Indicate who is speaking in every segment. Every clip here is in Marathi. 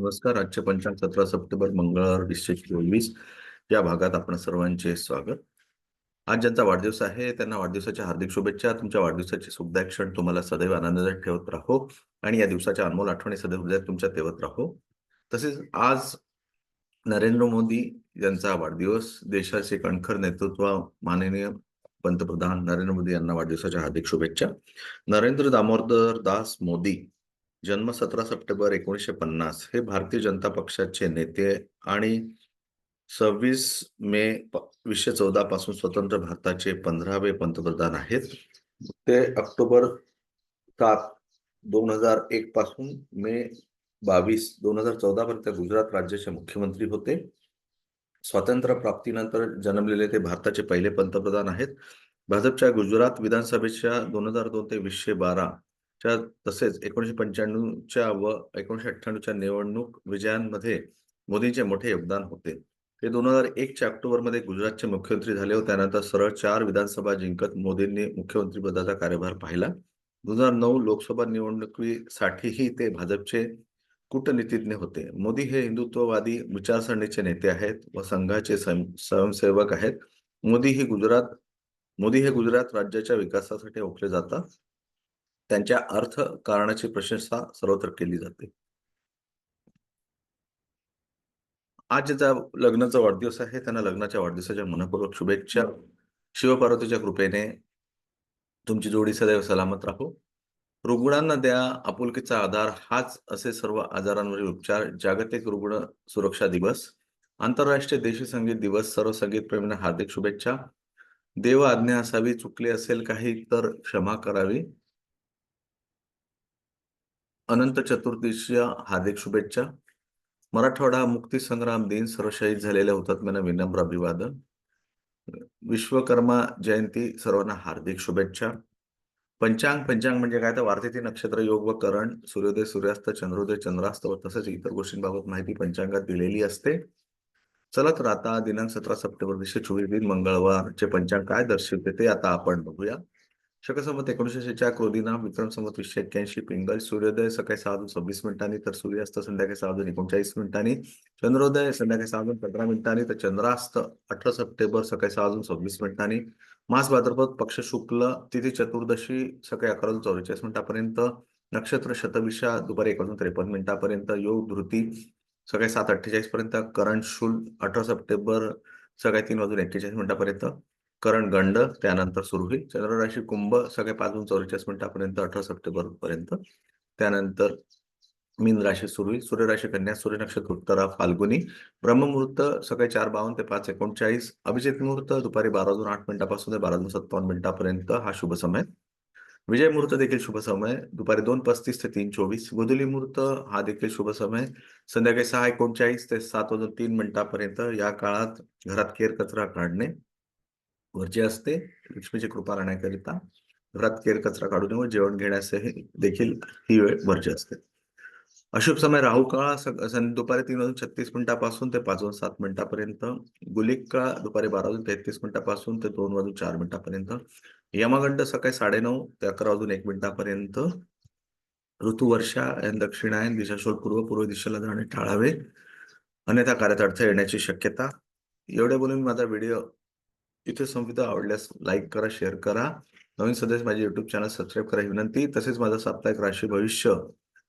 Speaker 1: नमस्कार. आजचे पंचांग सतरा सप्टेंबर मंगळवार वीसशे चोवीस. या भागात आपण सर्वांचे स्वागत. आज ज्यांचा वाढदिवस आहे त्यांना वाढदिवसाच्या हार्दिक शुभेच्छा. तुमच्या वाढदिवसाचे सुद्धा क्षण तुम्हाला सदैव आनंदात ठेवत राहो आणि या दिवसाच्या अनमोल आठवणी सदैव हृदयात तुमच्या ठेवत राहो. तसेच आज नरेंद्र मोदी यांचा वाढदिवस देशाचे कणखर नेतृत्व माननीय पंतप्रधान नरेंद्र मोदी यांना वाढदिवसाच्या हार्दिक शुभेच्छा. नरेंद्र दामोदर दास मोदी जन्म सतरा सप्टेंबर एकोणीसशे पन्नास हे भारतीय जनता पक्षाचे नेते आणि सव्वीस मे वीसशे चौदा पासून स्वतंत्र भारताचे पंधरावे पंतप्रधान आहेत. ते ऑक्टोबर सात दोन हजार एक पासून मे बावीस दोन हजार चौदा पर्यंत गुजरात राज्याचे मुख्यमंत्री होते. स्वातंत्र्य प्राप्तीनंतर जन्मलेले ते भारताचे पहिले पंतप्रधान आहेत. भाजपच्या गुजरात विधानसभेच्या दोन हजार दोन ते वीसशे बारा च्या तसेच एकोणीशे पंच्याण्णवच्या व एकोणीशे अठ्ठ्याण्णवच्या निवडणूक विजयांमध्ये मोदींचे मोठे योगदान होते. ते दोन हजार एकच्या ऑक्टोबरमध्ये गुजरातचे मुख्यमंत्री झाले व त्यानंतर सरळ चार विधानसभा जिंकत मोदींनी मुख्यमंत्री पदाचा कार्यभार पाहिला. दोन हजार नऊ लोकसभा निवडणुकीसाठीही ते भाजपचे कूटनीतिज्ञ होते. मोदी हे हिंदुत्ववादी विचारसरणीचे नेते आहेत व संघाचे स्वयंसेवक आहेत. मोदी ही गुजरात मोदी हे गुजरात राज्याच्या विकासासाठी ओळखले जातात. त्यांच्या अर्थ कारणाची प्रशंसा सर्वत्र केली जाते. आज ज्याचा लग्नाचा वाढदिवस आहे. त्यांना लग्नाच्या वाढदिवसाच्या मनपूर्वक शुभेच्छा. शिवपार्वतीच्या कृपेने तुमची जोडी सदैव सलामत राहो. रुग्णांना द्या. आपुलकीचा आधार हाच असे सर्व आजारांवरील उपचार. जागतिक रुग्ण सुरक्षा दिवस. आंतरराष्ट्रीय देशी संगीत दिवस. सर्व संगीत प्रेमींना हार्दिक शुभेच्छा. देव आज्ञा असावी. चुकली असेल काही तर क्षमा करावी. अनंत चतुर्दशीच्या हार्दिक शुभेच्छा. मराठवाडा मुक्ती संग्राम दिन सर्व शहीद झालेल्या हुतात्म्यांना विनम्र अभिवादन. विश्वकर्मा जयंती सर्वांना हार्दिक शुभेच्छा. पंचांग पंचांग म्हणजे काय? तर वार्तेतील नक्षत्र योग व करण सूर्योदय सूर्यास्त चंद्रोदय चंद्रास्त व तसेच इतर गोष्टींबाबत माहिती पंचांगात दिलेली असते. चला तर आता दिनांक सतरा सप्टेंबर दिवशी चोवीस दिन मंगळवारचे पंचांग काय दर्शवते ते आता आपण बघूया. शकसंमत एकोणीसशे चार क्रोधीना विक्रम संमत वीसशे एक्क्याऐंशी पिंगल सूर्योदय सकाळी सहा वाजून सव्वीस मिनिटांनी तर सूर्यास्त संध्याकाळी सहा वाजून एकोणचाळीस मिनिटांनी चंद्रोदय संध्याकाळी सहा वाजून पंधरा मिनिटांनी तर चंद्रास्त अठरा सप्टेंबर सकाळी सहा वाजून सव्वीस मिनिटांनी मास भाद्रपद पक्ष शुक्ल तिथी चतुर्दशी सकाळी अकरा वाजून चौवेचाळीस मिनिटापर्यंत नक्षत्र शतविशा दुपारी एक वाजून त्रेपन्न मिनिटापर्यंत योग धृती सकाळी सात अठ्ठेचाळीस पर्यंत करण शुल अठरा सप्टेंबर सकाळी तीन वाजून एक्केचाळीस मिनिटापर्यंत करण गंड त्यानंतर सुरू होईल चंद्रराशी कुंभ सगळे पाच चौवेचाळीस मिनिटापर्यंत अठरा सप्टेंबर पर्यंत त्यानंतर मीन राशी सुरू होईल सूर्यराशी कन्या सूर्य नक्षत्र उत्तरा फाल्गुनी ब्रह्ममुहूर्त सकाळी चार बावन्न ते पाच एकोणचाळीस अभिजित मुहूर्त दुपारी बारा वाजून आठ मिनिटापासून ते बारा वाजून सत्तावन्न मिनिटापर्यंत हा शुभ समय. विजय मुहूर्त देखील शुभ समय दुपारी दोन पस्तीस ते तीन चोवीस. गोधुली मुहूर्त हा देखील शुभ समय संध्याकाळी सहा एकोणचाळीस ते सात वाजून तीन मिनिटापर्यंत या काळात घरात केर कचरा काढणे. वर्ज्य असते. लक्ष्मीची कृपा राहण्याकरिता घरात केर कचरा काढू नये व जेवण घेण्यास देखील ही वेळ वर्ज्य असते. अशुभ समय राहू काळ दुपारी तीन वाजून छत्तीस मिनिटापासून ते पाच वाजून सात मिनिटापर्यंत. गुलिक काळ दुपारी बारा वाजून तेहतीस मिनिटापासून ते दोन वाजून चार मिनिटापर्यंत. यमगंड सकाळी साडेनऊ ते अकरा वाजून एक मिनिटापर्यंत. ऋतुवर्षा दक्षिणायन दिशाशोध पूर्व पूर्व दिशेला जाणे टाळावे. अन्यथा कार्यात अडथळे येण्याची शक्यता. एवढे बोलून माझा व्हिडिओ इथे संविधा आवडल्यास लाईक करा शेअर करा. नवीन सदस्य माझे युट्यूब चॅनल सबस्क्राईब करा विनंती. तसेच माझा साप्ताहिक राशी भविष्य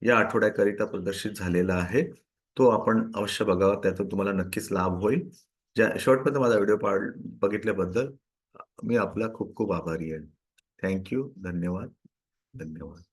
Speaker 1: या आठवड्याकरिता प्रदर्शित झालेला आहे. तो आपण अवश्य बघावा. त्यातून तुम्हाला नक्कीच लाभ होईल. ज्या शेवटपर्यंत माझा व्हिडिओ बघितल्याबद्दल मी आपला खूप खूप आभारी आहे. थँक्यू धन्यवाद. धन्यवाद.